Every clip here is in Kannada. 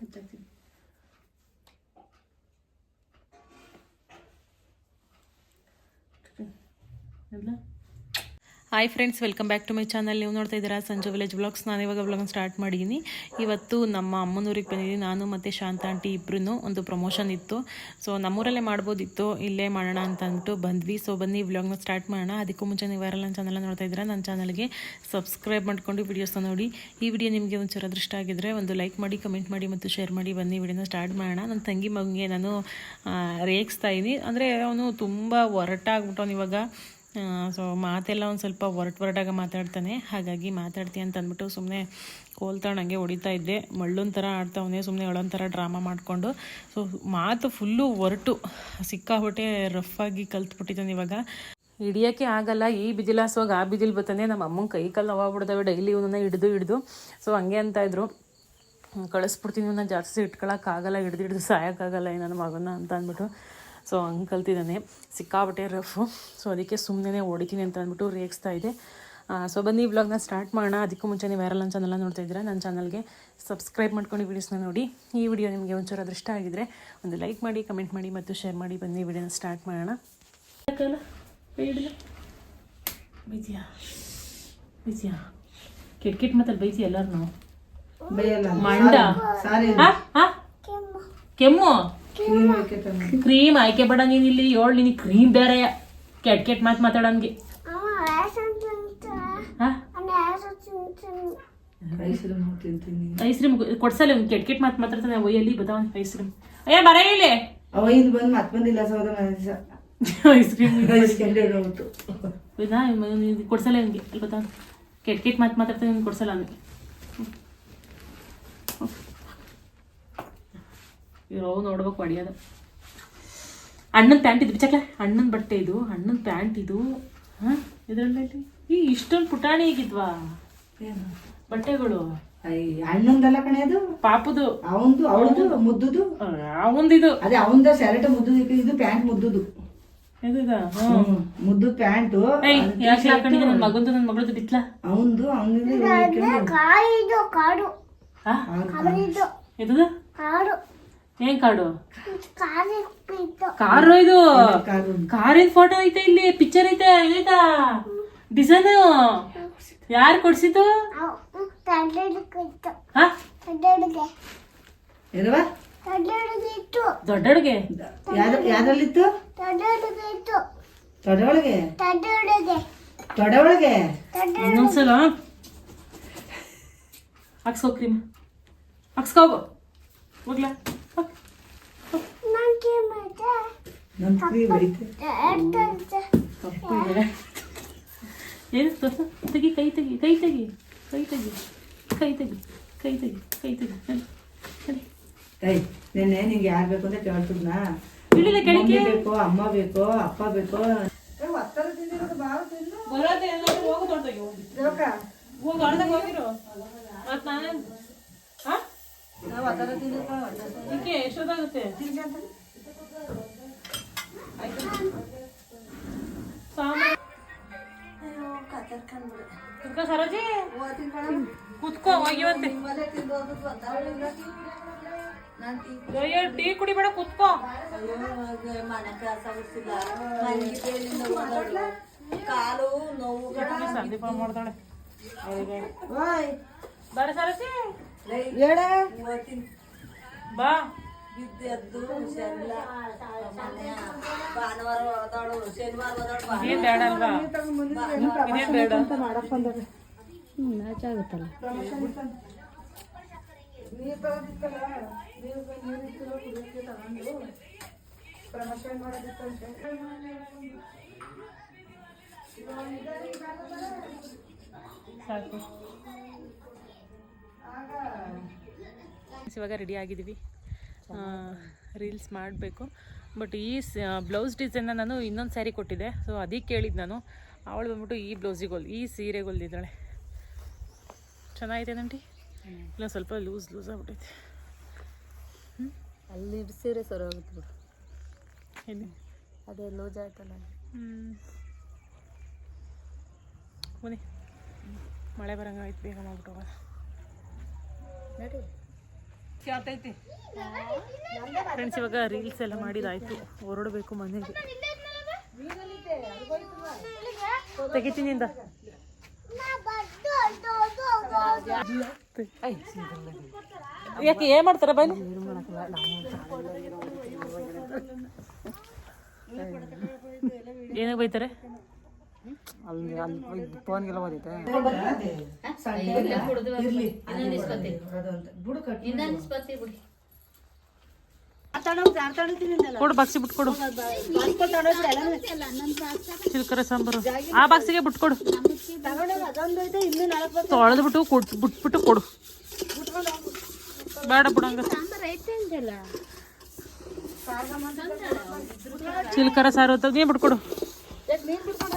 ಹಚ್ಚಾಕ್ತೀನಿ ಎಲ್ಲ hi friends welcome back to my channel ನೀವು ನೋಡ್ತಾ ಇದ್ದೀರಾ ಸಂಜು ವಿಲೇಜ್ ಬ್ಲಾಗ್ಸ್ ನಾನು ಇವಾಗ ಬ್ಲಾಗ್ ಸ್ಟಾರ್ಟ್ ಮಾಡಿದ್ದೀನಿ. ಇವತ್ತು ನಮ್ಮ ಅಮ್ಮನೂರಿಗೆ ಬಂದಿದ್ದೀನಿ. ನಾನು ಮತ್ತು ಶಾಂತ ಆಂಟಿ ಇಬ್ಬರೂ ಒಂದು ಪ್ರಮೋಷನ್ ಇತ್ತು. ಸೊ ನಮ್ಮೂರಲ್ಲೇ ಮಾಡ್ಬೋದಿತ್ತು. ಇಲ್ಲೇ ಮಾಡೋಣ ಅಂತ ಅಂದ್ಬಿಟ್ಟು ಬಂದ್ವಿ. ಸೊ ಬನ್ನಿ ವ್ಲಾಗ್ನ ಸ್ಟಾರ್ಟ್ ಮಾಡೋಣ. ಅದಕ್ಕೂ ಮುಂಚೆ ನೀವು ಯಾರೆಲ್ಲ ನನ್ನ ಚಾನಲ್ ನೋಡ್ತಾ ಇದ್ದೀರಾ, ನನ್ನ ಚಾನಲ್ಗೆ ಸಬ್ಸ್ಕ್ರೈಬ್ ಮಾಡ್ಕೊಂಡು ವಿಡಿಯೋಸ್ನ ನೋಡಿ. ಈ ವಿಡಿಯೋ ನಿಮಗೆ ಒಂಚೂರು ಅದೃಷ್ಟ ಆಗಿದ್ರೆ ಒಂದು ಲೈಕ್ ಮಾಡಿ ಕಮೆಂಟ್ ಮಾಡಿ ಮತ್ತು ಶೇರ್ ಮಾಡಿ ಬನ್ನಿ ವಿಡಿಯೋನ ಸ್ಟಾರ್ಟ್ ಮಾಡೋಣ. ನನ್ನ ತಂಗಿ ಮಗನಿಗೆ ನಾನು ರೇಗಿಸ್ತಾ ಇದ್ದೀನಿ. ಅಂದರೆ ಅವನು ತುಂಬ ಒರಟಾಗ್ಬಿಟ್ಟವನು ಇವಾಗ. ಸೊ ಮಾತೆಲ್ಲ ಒಂದು ಸ್ವಲ್ಪ ಒರಟು ಒರಟಾಗ ಮಾತಾಡ್ತಾನೆ. ಹಾಗಾಗಿ ಮಾತಾಡ್ತೀನಿ ಅಂತ ಅಂದ್ಬಿಟ್ಟು ಸುಮ್ಮನೆ ಕೋಲ್ತಾಣ ಹಂಗೆ ಹೊಡಿತಾ ಇದ್ದೆ. ಮಳ್ಳೊಂದು ಥರ ಆಡ್ತಾವನೆ ಸುಮ್ಮನೆ ಒಳೊಂಥರ ಥರ ಡ್ರಾಮಾ ಮಾಡಿಕೊಂಡು. ಸೊ ಮಾತು ಫುಲ್ಲು ಒರಟು. ಸಿಕ್ಕಾಬಿಟ್ಟೆ ರಫ್ ಆಗಿ ಕಲ್ತ್ಬಿಟ್ಟಿದ್ದಾನೆ ಇವಾಗ. ಹಿಡಿಯೋಕ್ಕೆ ಆಗಲ್ಲ, ಈ ಬಿದಿಲಾಸೋಗಿ ಆ ಬಿದಿಲ್ ಬರ್ತಾನೆ ನಮ್ಮ ಅಮ್ಮನ ಕೈ ಕಾಲು ನೋವಾಗ್ಬಿಡ್ತವೆ ಡೈಲಿ ಇವನನ್ನ ಹಿಡಿದು ಹಿಡಿದು. ಸೊ ಹಂಗೆ ಅಂತ ಇದ್ರು. ಕಳಿಸ್ಬಿಡ್ತೀನಿ ಇವನ್ನ ಜಾಸ್ತಿ ಇಟ್ಕೊಳಕ್ಕಾಗಲ್ಲ ಹಿಡ್ದು ಹಿಡ್ದು ಸಾಯೋಕ್ಕಾಗಲ್ಲ ನನ್ನ ಮಗನ ಅಂತ ಅಂದ್ಬಿಟ್ಟು. ಸೊ ಹಂಗೆ ಕಲ್ತಿದ್ದಾನೆ. ಸಿಕ್ಕಾಬಟ್ಟೆ ರಫು ಸೊ ಅದಕ್ಕೆ ಸುಮ್ಮನೆ ಹೊಡಿತೀನಿ ಅಂತ ಅಂದ್ಬಿಟ್ಟು ರೇಗಿಸ್ತಾ ಇದೆ. ಸೊ ಬನ್ನಿ ಈ ವ್ಲಾಗ್ನ ಸ್ಟಾರ್ಟ್ ಮಾಡೋಣ. ಅದಕ್ಕೂ ಮುಂಚೆ ನೀವು ಯಾರೆಲ್ಲ ನನ್ನ ಚಾನಲ್ನ ನೋಡ್ತಾ ಇದ್ದೀರಾ? ನನ್ನ ಚಾನಲ್ಗೆ ಸಬ್ಸ್ಕ್ರೈಬ್ ಮಾಡ್ಕೊಂಡು ವೀಡಿಯೋಸ್ನ ನೋಡಿ. ಈ ವಿಡಿಯೋ ನಿಮಗೆ ಒಂಚೂರು ಅದೃಷ್ಟ ಆಗಿದ್ರೆ ಒಂದು ಲೈಕ್ ಮಾಡಿ ಕಮೆಂಟ್ ಮಾಡಿ ಮತ್ತು ಶೇರ್ ಮಾಡಿ. ಬನ್ನಿ ವಿಡಿಯೋನ ಸ್ಟಾರ್ಟ್ ಮಾಡೋಣ. ಬೈತಿಯಾ? ಬೈತಿಯಾ? ಕೆಟ್ಟ ಮಾತಲ್ಲಿ ಬೈತಿ ಎಲ್ಲರೂ ಮಂಡ? ಕೆಮ್ಮು? ಕ್ರೀಮ್ ಆಯ್ಕೆ ಬೇಡ ನೀನ್ ಇಲ್ಲಿ. ಏಳ್ ನಿನಗೆ ಕ್ರೀಮ್ ಬೇರೆ. ಕೆಟ್ ಕೆಟ್ ಮಾತು ಮಾತಾಡಂಗೆ ಐಸ್ ಕ್ರೀಮ್ ಕೊಡ್ಸಲ್ಲ ಅವ್ನು ಕೆಟ್ ಕೆಟ್ ಮಾತು ಮಾತಾಡ್ತಾನೆ. ಒಯ್ಯಲ್ಲಿ ಬದಾವ ಐಸ್ ಕ್ರೀಮ್ ಅಯ್ಯ ಬರ ಇಲ್ಲಿ. ಅವ ಇಂದು ಬಂದು ಮತ್ತೆ ಬಂದಿಲ್ಲ ಸೋದ ಐಸ್ ಕ್ರೀಮ್ ಕೊಡ್ಸಲ್ಲ ಅವ್ನಿಗೆ ಇಲ್ಲಿ ಬತ್ತಾವ ಕೆಟ್ ಕೆಟ್ ಮಾತು ಮಾತಾಡ್ತಾನೆ ಕೊಡ್ಸಲ್ಲ ಅವ್ನಿಗೆ ಇರೋ ನೋಡ್ಬೇಕು ಹೊಡಿಯೋದು ಅಣ್ಣನ ಪ್ಯಾಂಟ್ ಇದು ಬಿಚ್ಚಕ್ಲ. ಅಣ್ಣನ ಬಟ್ಟೆ ಇದು ಅಣ್ಣನ ಪ್ಯಾಂಟ್ ಇದು. ಹಾಂ? ಇದರಲ್ಲಿ ಈ ಇಷ್ಟೊಂದು ಪುಟಾಣಿ ಹೇಗಿದ್ವಾ ಬಟ್ಟೆಗಳು. ಅಣ್ಣಂದಲ್ಲ ಕಣೆ ಅದು? ಪಾಪದು. ಅವಂದು ಅವಳದು ಮುದ್ದುದು? ಅವಂದಿದು ಅದೇ ಅವಂದ ಶರ್ಟ್ ಮುದ್ದುದು ಇದು ಪ್ಯಾಂಟ್ ಮುದ್ದುದು. ಮುದ್ದು ಪ್ಯಾಂಟ್. ನನ್ನ ಮಗಂದು ನನ್ನ ಮಗಳದು ಬಿತ್ಲ ಅವಂದು ಅವನಿಂದ ಕಾಯಿದು ಕಾಡು. ಹಾ ಇದು ಇದದು ಕಾಡು. ಏನ್ ಕಾಡು ಕಾರಿ ಇದು. ಕಾರು? ಕಾರಿನ ಫೋಟೋ ಐತೆ ಇಲ್ಲಿ ಪಿಕ್ಚರ್ ಐತೆ ಆಯ್ತಾ? ಡಿಸೈನ್ ಯಾರು ಕೊಡ್ಸಿದ್ದು? ಯಾವ್ದ ಯಾವ್ದ್ರಲ್ಲಿತ್ತು ತಂಡಡಿಗೆ ಇತ್ತು ತೊಡೆ ಒಳಗೆ ತಂಡಡಿಗೆ ತೊಡೆ ಒಳಗೆ ತಂಡ ಇನ್ನೊಂದ್ಸಲ ಹಾಕ್ಸ್ಕೋ ಕ್ರೀಮ್ ಹಾಕ್ಸ್ಕೋಗು ಹೋಗ್ಲಾ? ಕಪ್ಪು ಇದೆ. ಏನು ತೋರ್ಸು. ತೆಗಿ ಕೈ ತೆಗಿ ಕೈ ತೆಗಿ ಕೈ ತೆಗಿ ಕೈ ತೆಗಿ ಕೈ ತೆಗಿ ಕೈ ತೆಗಿ. ನಡಿ. ಏಯ್ ನೆನ್ನೆ ನಿಂಗೆ ಯಾರು ಬೇಕು ಅಂತ ಕೇಳ್ತಿದ್ನಾ? ಇಳಿಲ್ಲ ಕೆಳಗೆ ಬೇಕೋ ಅಮ್ಮ ಬೇಕೋ ಅಪ್ಪ ಬೇಕು. ಬರೋದೇ ಎಲ್ಲಾದ್ರೂ ಹೋಗು ದೊಡ್ಡದಾಗಿ ಹೋಗಿ. ಹೋಗಿ ಅರ್ಧಕ್ಕೆ ಹೋಗಿರು. ಮತ್ತೆ ನಾನು ಹಾ ಇದಕ್ಕೆ ಎಷ್ಟೊತ್ತಾಗುತ್ತೆ? ಕುತ್ಕೋ ಸರೋಜಿ ಕುತ್ಕೋ ಹೋಗಿವಂತೆ ಅಯ್ಯೋ ಟೀ ಕುಡಿಬೇಡ ಕುತ್ಕೋ ಕಾಲು ನೋವು ಸಂದೀಪ ಮಾಡ್ತಾಳೆ ಬೇಡ ಇವತ್ತಿನ ಬಾ ಬಿದ್ದೆದ್ದು ಹುಷಾರಿಲ್ಲ ಮನೆಯ ಭಾನುವಾರ ಹೋದಾಳು ಶನಿವಾರ ಹೋದಾಳು ಇದೇನ್ ಬೇಡ ಅಲ್ವಾ? ಇದೇನ್ ಬೇಡ. ಸಾಕು. ಇವಾಗ ರೆಡಿ ಆಗಿದ್ದೀವಿ. ರೀಲ್ಸ್ ಮಾಡಬೇಕು. ಬಟ್ ಈ ಬ್ಲೌಸ್ ಡಿಸೈನ್ನ ನಾನು ಇನ್ನೊಂದು ಸ್ಯಾರಿ ಕೊಟ್ಟಿದ್ದೆ. ಸೊ ಅದಕ್ಕೆ ಕೇಳಿದ್ದು ನಾನು. ಅವಳು ಬಂದ್ಬಿಟ್ಟು ಈ ಬ್ಲೌಸಿಗೆ ಹೊಲ್ ಈ ಸೀರೆಗೆ ಹೊಲ್ದಿದ್ದಾಳೆ ಚೆನ್ನಾಗಿದೆ ನಂಟಿ ಇಲ್ಲ ಸ್ವಲ್ಪ ಲೂಸ್ ಲೂಸ್ ಆಗ್ಬಿಟ್ಟೈತೆ. ಅಲ್ಲಿ ಸೀರೆ ಸರ್ ಹೋಗುತ್ತೆ ಬಿಡು. ಏನು? ಅದೇ ಲೂಸ್ ಆಯ್ತಲ್ಲ ಹ್ಞೂ ಬನ್ನಿ. ಮಳೆ ಬರಂಗಾಯ್ತು ಬೇಗ ಮಾಡ್ಬಿಟ್ಟು ನಡಿ. ಫ್ರೆಂಡ್ಸ್ ಇವಾಗ ರೀಲ್ಸ್ ಎಲ್ಲ ಮಾಡಿದಾಯ್ತು. ಹೊರಡಬೇಕು ಮನೆಗೆ. ತೆಗಿತೀನಿ ಯಾಕೆ ಏನ್ ಮಾಡ್ತಾರ ಬನ್ನಿ ಏನಾಗ ಬೈತಾರೆ? ಕೊಡು ಬಾಕ್ಸಿ ಬಿಟ್ಕೊಡು ಚಿಲ್ಕರ ಸಾಂಬಾರು. ಆ ಬಾಕ್ಸಿಗೆ ಬಿಟ್ಕೊಡು ತೊಳೆದು ಬಿಟ್ಟು ಬಿಟ್ಬಿಟ್ಟು ಕೊಡು. ಬೇಡ ಬಿಡಂಗ ಚಿಲ್ಕರ ಸಾರು ಅಂತ ನೀ ಬಿಟ್ಕೊಡು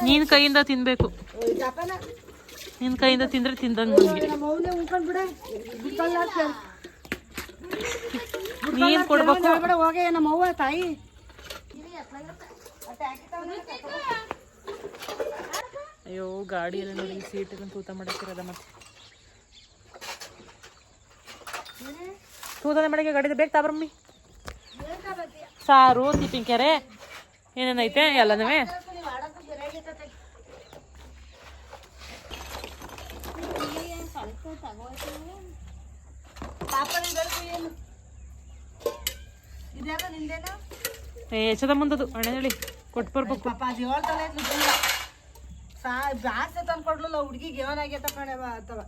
ನೀನ್ ಕೈಯಿಂದ ತಿನ್ಬೇಕು. ನಿನ್ ಕೈಯಿಂದ ತಿಂದ್ರೆ ತಿಂದಂಗ ನೀನ್ ಕೊಡ್ಬೇಕು? ತಾಯಿ ಅಯ್ಯೋ, ಗಾಡಿಯಲ್ಲಿ ನೋಡಿ ಸೀಟ್ ತೂತ ಮಾಡಕ್ಕಿರೋದ ಮತ್ತೆ. ತೂತದ ಮಾಡಕ್ಕೆ ಗಾಡಿ ಬೇಕು ತಾಬ್ರಮ್ಮಿ ಸಾರು ತಿಪ್ಪಿಂಕೆರೆ ಏನೇನೈತೆ? ಎಲ್ಲನೂ? ಎಚ್ಚದ ಮುಂದದು ಅಣ್ಣನಳಿ ಕೊಟ್ಟು ಬರ್ಬೇಕು. ಪಾಪ ಅದು ಹೇಳ್ತಾಳೆ ಸಾ ಜಾಸ್ತಿ ತಂದು ಕೊಡ್ಲಿಲ್ಲ ಹುಡುಗಿಗೆ ಏನಾಗೈತ ಕಣೆ ಬಾ ಅಂತವ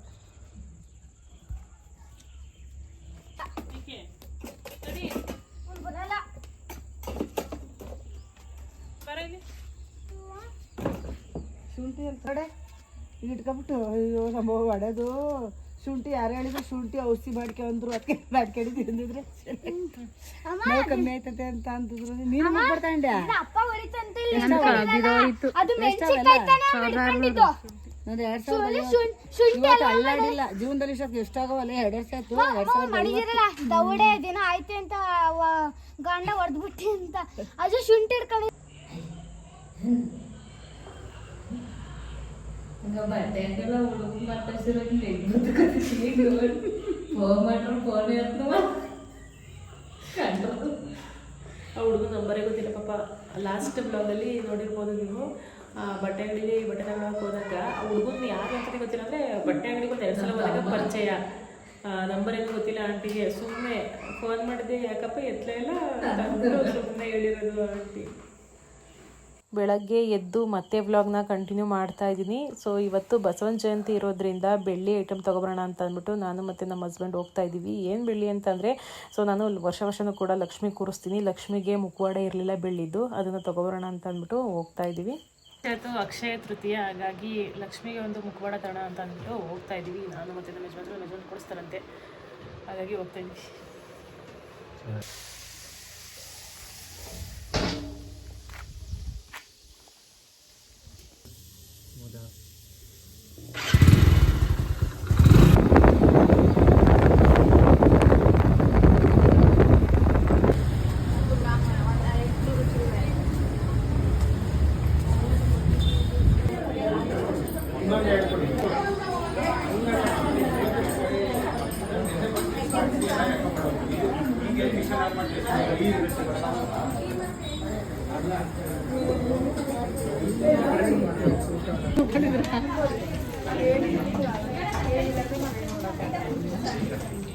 ಶುಂಠಿ ಅಂತ ಕಡೆ ಇಟ್ಕೊಂಬಿಟ್ಟು ಅಯ್ಯೋ ನಮ್ಮ ಹೊಡೆದು ಶುಂಠಿ ಯಾರು ಹೇಳಿದ್ರು ಶುಂಠಿ ಔಷಧಿ ಮಾಡ್ಕೊಂಡ್ರು ಅದಕ್ಕೆ ಮಾಡ್ಕೊಂಡು ತಿಂದಿದ್ರೆ ನೋವು ಕಮ್ಮಿ ಆಯ್ತತೆ ಅಂತ ಅಂತಿದ್ರು ನೀನು ಹಿಡ್ಕೊಂಡಿದ್ದು. ನಂದು ಎರಡ್ ಶುಂಠಿ ಅಲ್ಲಾಡಿಲ್ಲ. ಜೀವನದಲ್ಲಿ ಎಷ್ಟಾಗವಲ್ಲ? ಎರಡು ವರ್ಷ ಆಯ್ತು ಎರಡ್ ಸಾವಿರ ದೌಡೆ ದಿನ ಆಯ್ತು ಅಂತ ವ- ಗಂಡ ಹೊಡೆದ್ಬಿಟ್ಟಿ ಅಂತ. ಅದು ಶುಂಠಿ ಹಿಡ್ಕೊಂಡು ಆ ಹುಡುಗ ನಂಬರೇ ಗೊತ್ತಿಲ್ಲ ಪಾಪ. ಲಾಸ್ಟ್ ಬ್ಲಾಗಲ್ಲಿ ನೋಡಿರ್ಬೋದು ನೀವು. ಆ ಬಟ್ಟೆ ಅಂಗಡಿಲಿ ಬಟ್ಟೆ ತಗೊಳಕ್ ಹೋದಾಗ ಆ ಹುಡುಗನ ಯಾರು ಅಂತಾನೆ ಗೊತ್ತಿಲ್ಲ ಅಂದ್ರೆ ಬಟ್ಟೆ ಅಂಗಡಿಗೆ ಒಂದು ಎರಡು ಸಲ ಹೋದಾಗ ಪರಿಚಯ. ನಂಬರ್ ಏನು ಗೊತ್ತಿಲ್ಲ ಆಂಟಿಗೆ. ಸುಮ್ಮನೆ ಫೋನ್ ಮಾಡಿದೆ ಯಾಕಪ್ಪ ಎತ್ತಲೇ ಇಲ್ಲ? ಸುಮ್ಮನೆ ಹೇಳಿರೋದು ಆಂಟಿ. ಬೆಳಗ್ಗೆ ಎದ್ದು ಮತ್ತೆ ವ್ಲಾಗ್ನ ಕಂಟಿನ್ಯೂ ಮಾಡ್ತಾ ಇದ್ದೀನಿ. ಸೊ ಇವತ್ತು ಬಸವನ ಜಯಂತಿ ಇರೋದ್ರಿಂದ ಬೆಳ್ಳಿ ಐಟಮ್ ತೊಗೊಬರೋಣ ಅಂತ ಅಂದ್ಬಿಟ್ಟು ನಾನು ಮತ್ತು ನಮ್ಮ ಹಸ್ಬೆಂಡ್ ಹೋಗ್ತಾ ಇದ್ದೀವಿ. ಏನು ಬೆಳ್ಳಿ ಅಂತಂದರೆ ಸೊ ನಾನು ವರ್ಷ ವರ್ಷನೂ ಕೂಡ ಲಕ್ಷ್ಮಿ ಕೂರಿಸ್ತೀನಿ. ಲಕ್ಷ್ಮಿಗೆ ಮುಖವಾಡ ಇರಲಿಲ್ಲ ಬೆಳ್ಳಿದ್ದು. ಅದನ್ನು ತೊಗೊಬರೋಣ ಅಂತ ಅಂದ್ಬಿಟ್ಟು ಹೋಗ್ತಾ ಇದ್ದೀವಿ. ಇವತ್ತು ಅಕ್ಷಯ ತೃತೀಯ. ಹಾಗಾಗಿ ಲಕ್ಷ್ಮಿಗೆ ಒಂದು ಮುಖವಾಡ ತರೋಣ ಅಂತ ಅಂದ್ಬಿಟ್ಟು ಹೋಗ್ತಾ ಇದ್ದೀವಿ. ನಾನು ಮತ್ತು ನಮ್ಮ ಯಜಮಾನ್ರು ಯಜಮಾನ್ ಕೊಡಿಸ್ತಾರಂತೆ ಹಾಗಾಗಿ ಹೋಗ್ತಾ ಇದ್ದೀವಿ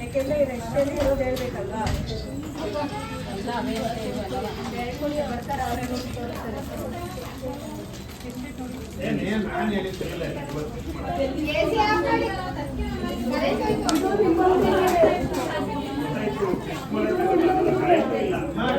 ಯಾಕೆಂದ್ರೆ ಇದು ಎಷ್ಟೇ ಇರೋದು ಹೇಳ್ಬೇಕಲ್ಲ ಹೇಳ್ಕೊಳ್ಳಿ ಬರ್ತಾರೆ ಅವರೇ ಹೋಗಿ ತೋರಿಸ್ತಾರೆ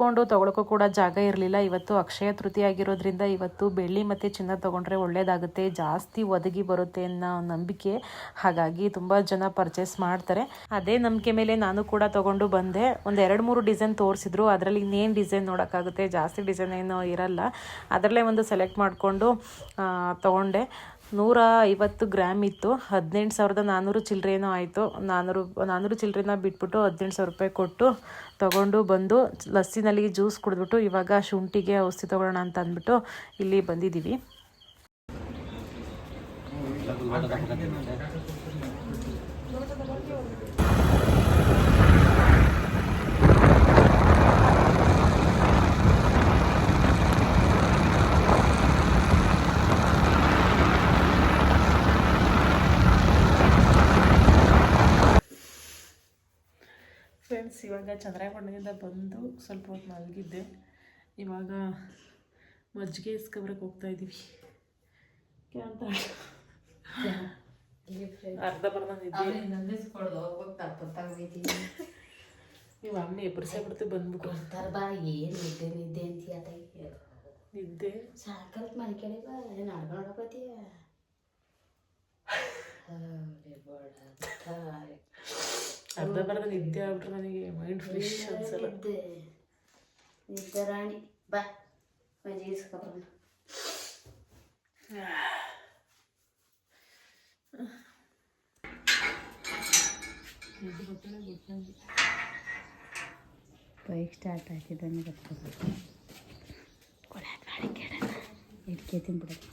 ಕುತ್ಕೊಂಡು ತೊಗೊಳಕ್ಕೂ ಕೂಡ ಜಾಗ ಇರಲಿಲ್ಲ. ಇವತ್ತು ಅಕ್ಷಯ ತೃತೀಯ ಆಗಿರೋದ್ರಿಂದ ಇವತ್ತು ಬೆಳ್ಳಿ ಮತ್ತು ಚಿನ್ನ ತೊಗೊಂಡ್ರೆ ಒಳ್ಳೆಯದಾಗುತ್ತೆ ಜಾಸ್ತಿ ಒದಗಿ ಬರುತ್ತೆ ಅನ್ನೋ ನಂಬಿಕೆ. ಹಾಗಾಗಿ ತುಂಬ ಜನ ಪರ್ಚೇಸ್ ಮಾಡ್ತಾರೆ. ಅದೇ ನಂಬಿಕೆ ಮೇಲೆ ನಾನು ಕೂಡ ತೊಗೊಂಡು ಬಂದೆ. ಒಂದು ಎರಡು ಮೂರು ಡಿಸೈನ್ ತೋರಿಸಿದ್ರು. ಅದರಲ್ಲಿ ಇನ್ನೇನು ಡಿಸೈನ್ ನೋಡೋಕ್ಕಾಗುತ್ತೆ? ಜಾಸ್ತಿ ಡಿಸೈನ್ ಏನು ಇರಲ್ಲ. ಅದರಲ್ಲೇ ಒಂದು ಸೆಲೆಕ್ಟ್ ಮಾಡಿಕೊಂಡು ತೊಗೊಂಡೆ. ನೂರ ಐವತ್ತು ಗ್ರಾಮ್ ಇತ್ತು, ಹದಿನೆಂಟು ಸಾವಿರದ ನಾನ್ನೂರು ಚಿಲ್ಲರೆನೋ ಆಯಿತು. ನಾನ್ನೂರು ನಾನ್ನೂರು ಚಿಲ್ಲರೆನ ಬಿಟ್ಬಿಟ್ಟು ಹದಿನೆಂಟು ಸಾವಿರ ರೂಪಾಯಿ ಕೊಟ್ಟು ತೊಗೊಂಡು ಬಂದು ಲಸ್ಸಿನಲ್ಲಿ ಜ್ಯೂಸ್ ಕುಡಿದ್ಬಿಟ್ಟು ಇವಾಗ ಶುಂಠಿಗೆ ಔಷಧಿ ತೊಗೊಳ್ಳೋಣ ಅಂತ ಅಂದ್ಬಿಟ್ಟು ಇಲ್ಲಿ ಬಂದಿದ್ದೀವಿ. ಇವಾಗ ಚಂದ್ರಾಯಪಟ್ಟಣದಿಂದ ಬಂದು ಸ್ವಲ್ಪ ಹೊತ್ತು ಮಲಗಿದ್ದೆ. ಇವಾಗ ಮಜ್ಜಿಗೆ ಇಸ್ಕೊಬ್ರಕ್ಕೆ ಹೋಗ್ತಾ ಇದ್ದೀವಿ ಅಂತ ಅರ್ಧ ಬರ್ಧ ನಿದ್ದೆ ನೀವು ಅಮ್ಮನೆ ಎಬ್ಬರಿಸೇ ಬಿಡ್ತು ಬಂದ್ಬಿಟ್ಟು. ಬಾ ಏನು ನಿದ್ದೆ ನಿದ್ದೆ ಅಂತೀಯ ತಾಯಿ ನಿದ್ದೆ? ಸಾಕತ್ ಮನೆ ಕಡೆ ಬಾ ಏನು ಆಡ್ಕೊಂಡು ಹೋಗತ್ತೀಯ ಅರ್ಧ ಬರ್ಧ ನಿದ್ದೆ ಆಗ್ಬಿಟ್ರೆ ನನಗೆ ಮೈಂಡ್ ಫ್ರೆಶ್ ಅನ್ಸಲ್ಲ ನಿದ್ದೆ ನಿದ್ದೆ ರಾಣಿ ಬಾ ಮಜ್ಜಿಗೆ ಇಸ್ಕೊಬರೋಣ ಬೈಕ್ ಸ್ಟಾರ್ಟ್ ಆಗಿದ್ದಾನೆ ಗೊತ್ತಿಲ್ಲ ಇಟ್ಕೆ ತಿನ್ಬಿಡೋದು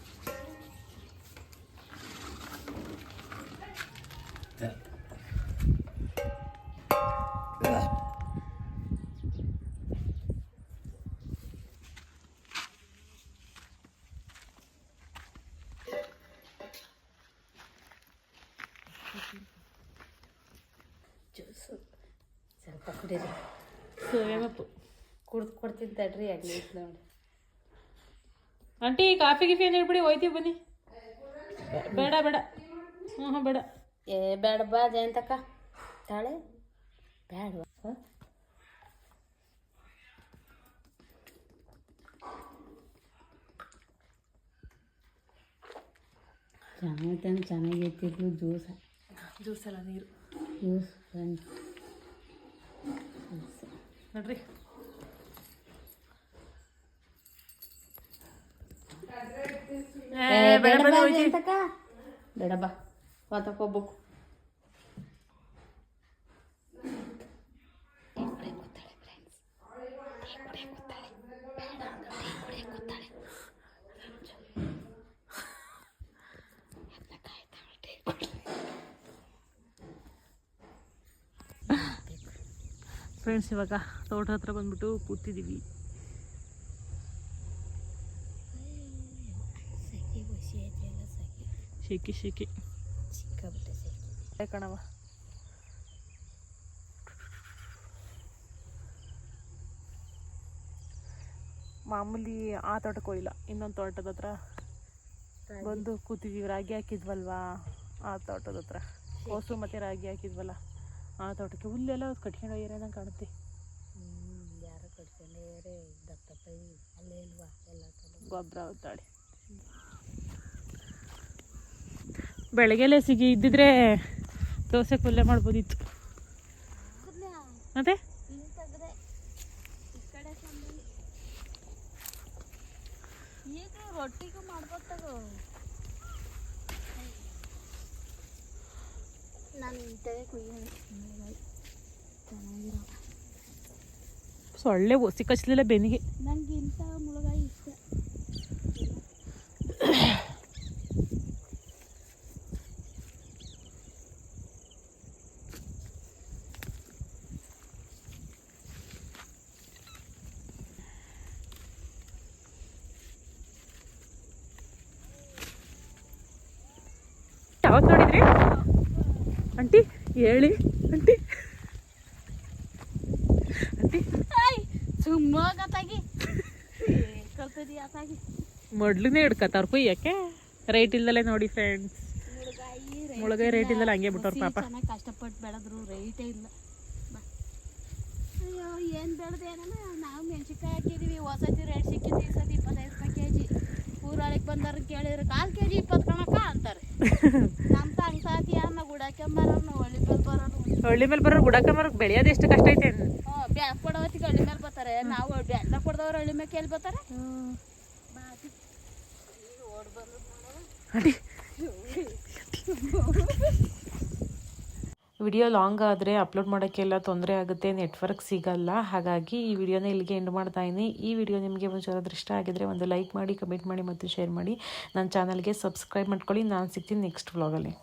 ಜ್ಯೂಸು. ಸ್ವಲ್ಪ ಕುಡೀರಿ. ಸೋಯಾಬಪ್ಪು ಕುಡ್ದು ಕೊಡ್ತಿದ್ದಾಡ್ರಿ ಆಗಲಿ ನೋಡಿ ಆಂಟಿ ಕಾಫಿ ಗಿಫಿ ಏನು ಹೇಳ್ಬಿಡಿ ಹೋಯ್ತೀವಿ ಬನ್ನಿ. ಬೇಡ ಬೇಡ. ಹ್ಞೂ ಹ್ಞೂ ಬೇಡ. ಏ ಬೇಡ ಬಾ ಜಯಂತಕ್ಕ. ತಾಳೆ. ಬೇಡ ಚೆನ್ನಾಗಿ ಚೆನ್ನಾಗಿ ಜ್ಯೂಸ್ ಜ್ಯೂಸ್. ಎಲ್ಲ ನೀರು. ಜ್ಯೂಸ್. ಫ್ರೆಂಡ್ಸ್ ನೋಡ್ರಿ ಬೇಡ ಬಾ. ಹೋಗ್ಬೇಕು. ಫ್ರೆಂಡ್ಸ್ ಇವಾಗ ತೋಟ ಹತ್ರ ಬಂದ್ಬಿಟ್ಟು ಕೂತಿದ್ದೀವಿ ಶೆಕೆ ಶೆಕೆ. ಸಿಕ್ಕಾಬಿಟ್ಟೆ ಸೆಕೆ ಕಣವ ಮಾಮೂಲಿ ಆ ತೋಟಕ್ಕೆ ಹೋಗಿಲ್ಲ ಇನ್ನೊಂದು ತೋಟದ ಹತ್ರ ಬಂದು ಕೂತಿದ್ದೀವಿ ರಾಗಿ ಹಾಕಿದ್ವಲ್ವಾ? ಆ ತೋಟದ ಹತ್ರ. ಕೋಸು ಮತ್ತೆ ರಾಗಿ ಹಾಕಿದ್ವಲ್ಲ. ಆ ತೋಟಕ್ಕೆ ಹುಲ್ಲೆಲ್ಲ ಕಟ್ಕೊಂಡು ಹೋಗಿರೋದಂಗೆ ಕಾಣುತ್ತೆ. ಯಾರೋ ಕಟ್ಕೊಂಡೇ ದಪ್ಪ ಅಲ್ಲೇ ಇಲ್ವಾ? ಎಲ್ಲ ಗೊಬ್ಬರ ಹೊತ್ತಾಳೆ. ಬೆಳಗ್ಗೆಲೆ ಸಿಗಿ ಇದ್ದಿದ್ರೆ ದೋಸೆ ಕುಲ್ಲೆ ಮಾಡ್ಬೋದಿತ್ತು. ಮತ್ತೆ? ಈಗ ನಾನು ಇಂಥವೇ ಕುಯ್ಯೋಣ ಚೆನ್ನಾಗಿರೋ. ಸೊಳ್ಳೆ ಒಸಿ ಕಚ್ಚಲಿಲ್ಲ ಬೆನ್ನಿಗೆ. ನಂಗೆ ಇಂಥ ಆಂಟಿ ಹೇಳಿ ಆಂಟಿ. ಆಂಟಿ. ಆತಾಗಿ ಮೊಡ್ಲುನೇ ಹಿಡ್ಕತ್ತಾರ ಯಾಕೆ? ರೇಟ್ ಇಲ್ದಲೆ ನೋಡಿ ಫ್ರೆಂಡ್ಸ್ ಮುಳುಗಾಯಿ ರೇಟ್ ಇಲ್ಲಲ್ಲ ಹಂಗೆ ಬಿಟ್ಟವ್ರ ಪಾಪ. ಕಷ್ಟಪಟ್ಟು ಬೆಳೆದ್ರು ರೇಟೇ ಇಲ್ಲ. ಅಯ್ಯೋ ಏನು ಬೆಳೆದೇನ ನಾವು ಮೆಣಸಿನ್ಕಾಯಿ ಹಾಕಿದೀವಿ ಹೊಸತಿ ರೇಟ್ ಸಿಕ್ಕಿದ್ದು ಈ ಸತಿ ಇಪ್ಪತ್ತೈದು ರೂಪಾಯಿ ಕೆ ಜಿ ಊರೊಳಗೆ ಬಂದಾರ ಕೇಳಿದ್ರೆ ಕಾಲು ಕೆ ಜಿ ಇಪ್ಪತ್ತು ಕಣಕ ಅಂತಾರೆ. ನಮ್ಮ ತಂಗ ಸಾತಿ ಅನ್ನ ಗುಡಾಕೆಂಬರೋನು ಒಳ್ಳೆ ಮೇಲೆ ಬರೋರು ಹಳ್ಳಿ ಮೇಲೆ ಬರೋರು ಗುಡಕ ಮರಕ್ಕೆ ಬೆಳೆಯೋದು ಎಷ್ಟು ಕಷ್ಟ ಐತೆ ಹ್ಞೂ ಬ್ಯಾಗ್ ಕೊಡೋತ್ತಿಗೆ ಹಳ್ಳಿ ಮೇಲೆ ಬರ್ತಾರೆ. ನಾವು ಬ್ಯಾಂಕ್ ಕೊಡ್ದವ್ರು ಹಳ್ಳಿ ಮೇಲೆ ಕೇಳಿ ಬರ್ತಾರೆ. ಓಡ್ ಬಂದ್ರು ನೋಡು. ವಿಡಿಯೋ ಲಾಂಗ್ ಆದರೆ ಅಪ್ಲೋಡ್ ಮಾಡೋಕ್ಕೆಲ್ಲ ತೊಂದರೆ ಆಗುತ್ತೆ ನೆಟ್ವರ್ಕ್ ಸಿಗಲ್ಲ. ಹಾಗಾಗಿ ಈ ವಿಡಿಯೋನ ಇಲ್ಲಿಗೆ ಎಂಡ್ ಮಾಡ್ತಾ ಈ ವಿಡಿಯೋ ನಿಮಗೆ ಒಂಚೂರಾದ್ರೂ ದೃಷ್ಟ ಆಗಿದ್ರೆ ಒಂದು ಲೈಕ್ ಮಾಡಿ ಕಮೆಂಟ್ ಮಾಡಿ ಮತ್ತು ಶೇರ್ ಮಾಡಿ. ನನ್ನ ಚಾನಲ್ಗೆ ಸಬ್ಸ್ಕ್ರೈಬ್ ಮಾಡ್ಕೊಳ್ಳಿ. ನಾನು ಸಿಗ್ತೀನಿ ನೆಕ್ಸ್ಟ್ ವ್ಲಾಗಲ್ಲಿ